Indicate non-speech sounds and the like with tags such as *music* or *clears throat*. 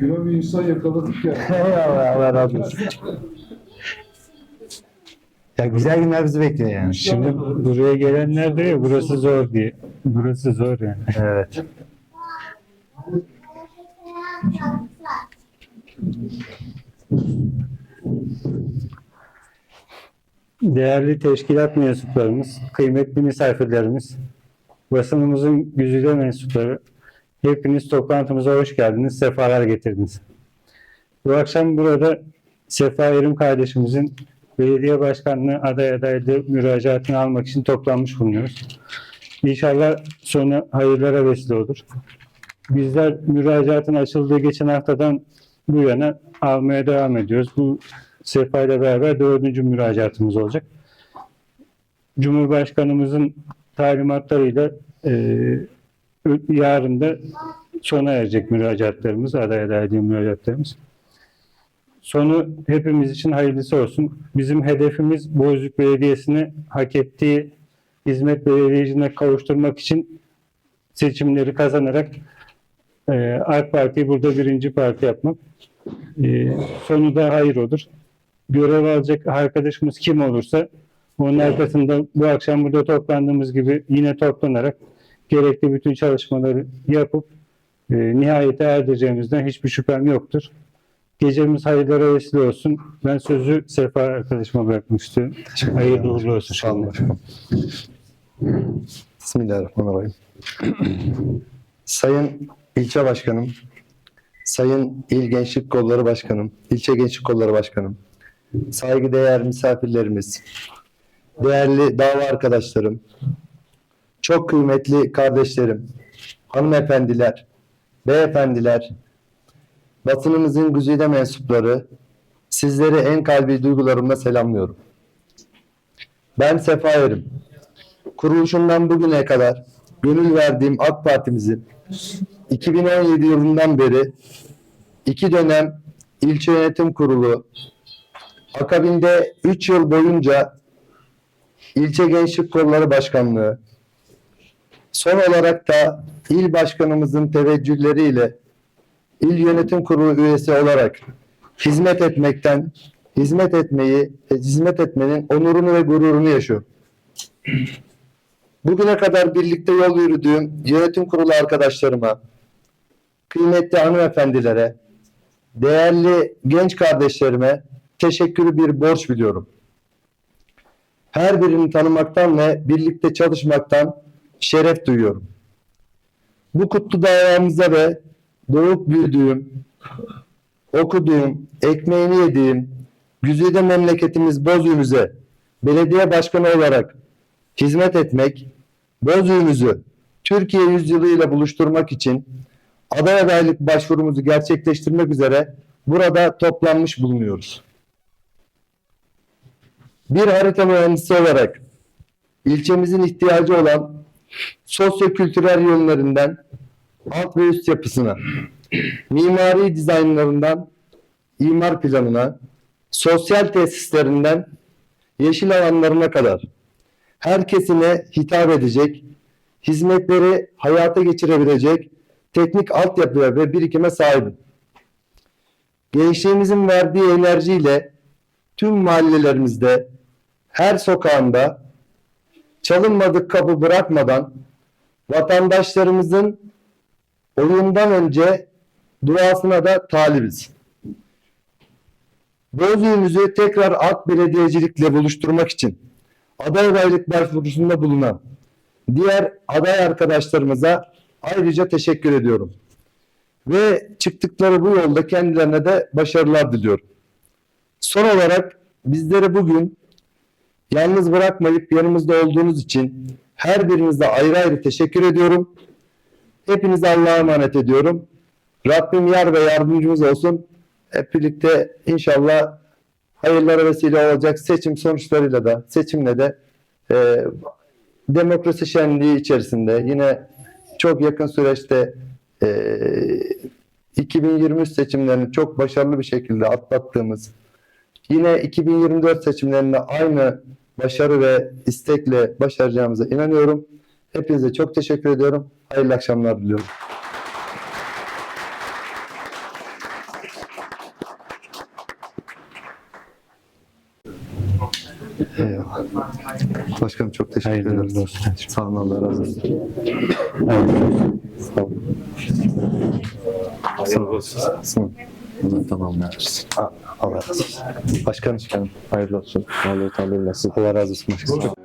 Gülen bir insan yakaladık ya. *laughs* Eyvallah Allah razı olsun. Ya güzel günler bizi bekliyor yani. Şimdi buraya gelenler de ya, burası zor diye. Burası zor yani. Evet. Değerli teşkilat mensuplarımız, kıymetli misafirlerimiz, basınımızın güzide mensupları, hepiniz toplantımıza hoş geldiniz, sefalar getirdiniz. Bu akşam burada Sefa Erim kardeşimizin belediye başkanlığı aday adaylığı müracaatını almak için toplanmış bulunuyoruz. İnşallah sonu hayırlara vesile olur. Bizler müracaatın açıldığı geçen haftadan bu yana almaya devam ediyoruz. Bu Sefa ile beraber dördüncü müracaatımız olacak. Cumhurbaşkanımızın talimatlarıyla e, yarın da sona erecek müracaatlarımız, aday adaylığı müracaatlarımız. Sonu hepimiz için hayırlısı olsun. Bizim hedefimiz Bozüyük Belediyesi'ni hak ettiği hizmet belediyeciliğine kavuşturmak için seçimleri kazanarak e, AK Parti'yi burada birinci parti yapmak. E, sonu da hayır olur. Görev alacak arkadaşımız kim olursa onun arkasında bu akşam burada toplandığımız gibi yine toplanarak gerekli bütün çalışmaları yapıp e, nihayete erdireceğimizden hiçbir şüphem yoktur. Gecemiz hayırlara vesile olsun. Ben sözü Sefa arkadaşıma istiyorum. Hayırlı uğurlu olsun. Başkanım. Bismillahirrahmanirrahim. *clears throat* Sayın ilçe başkanım, Sayın İl Gençlik Kolları Başkanım, İlçe Gençlik Kolları Başkanım, saygıdeğer misafirlerimiz, değerli dava arkadaşlarım, çok kıymetli kardeşlerim, hanımefendiler, beyefendiler, basınımızın güzide mensupları, sizleri en kalbi duygularımla selamlıyorum. Ben Sefa Erim. Kuruluşundan bugüne kadar gönül verdiğim AK Parti'mizin 2017 yılından beri iki dönem ilçe yönetim kurulu, akabinde 3 yıl boyunca ilçe gençlik kolları başkanlığı, son olarak da il başkanımızın teveccühleriyle il yönetim kurulu üyesi olarak hizmet etmekten, hizmet etmeyi, hizmet etmenin onurunu ve gururunu yaşıyorum. Bugüne kadar birlikte yol yürüdüğüm yönetim kurulu arkadaşlarıma, kıymetli hanımefendilere, değerli genç kardeşlerime teşekkürü bir borç biliyorum. Her birini tanımaktan ve birlikte çalışmaktan şeref duyuyorum. Bu kutlu davamıza ve doğup büyüdüğüm, okuduğum, ekmeğini yediğim, güzide memleketimiz Bozüyümüze belediye başkanı olarak hizmet etmek, Bozüyümüzü Türkiye yüzyılıyla buluşturmak için aday adaylık başvurumuzu gerçekleştirmek üzere burada toplanmış bulunuyoruz. Bir harita mühendisi olarak ilçemizin ihtiyacı olan sosyo-kültürel yönlerinden alt ve üst yapısına, mimari dizaynlarından imar planına, sosyal tesislerinden yeşil alanlarına kadar herkesine hitap edecek, hizmetleri hayata geçirebilecek teknik altyapıya ve birikime sahibim. Gençliğimizin verdiği enerjiyle tüm mahallelerimizde, her sokağında çalınmadık kapı bırakmadan vatandaşlarımızın oyundan önce duasına da talibiz. Bozüyümüzü tekrar alt belediyecilikle buluşturmak için aday adaylık başvurusunda bulunan diğer aday arkadaşlarımıza ayrıca teşekkür ediyorum. Ve çıktıkları bu yolda kendilerine de başarılar diliyorum. Son olarak bizleri bugün yalnız bırakmayıp yanımızda olduğunuz için her birinize ayrı ayrı teşekkür ediyorum. Hepinize Allah'a emanet ediyorum. Rabbim yar ve yardımcımız olsun. Hep birlikte inşallah hayırlara vesile olacak seçim sonuçlarıyla da seçimle de e, demokrasi şenliği içerisinde yine çok yakın süreçte e, 2023 seçimlerini çok başarılı bir şekilde atlattığımız yine 2024 seçimlerinde aynı başarı ve istekle başaracağımıza inanıyorum. Hepinize çok teşekkür ediyorum. Hayırlı akşamlar diliyorum. Eyvallah. Başkanım çok teşekkür Hayırlı ederiz. olsun. Sağ olun Allah razı olsun. Sağ olun. Sağ olun. Sağ olun. Bunu tamamlarız. Allah razı olsun. Başkanım, hayırlı olsun. Allah razı. Allah razı olsun.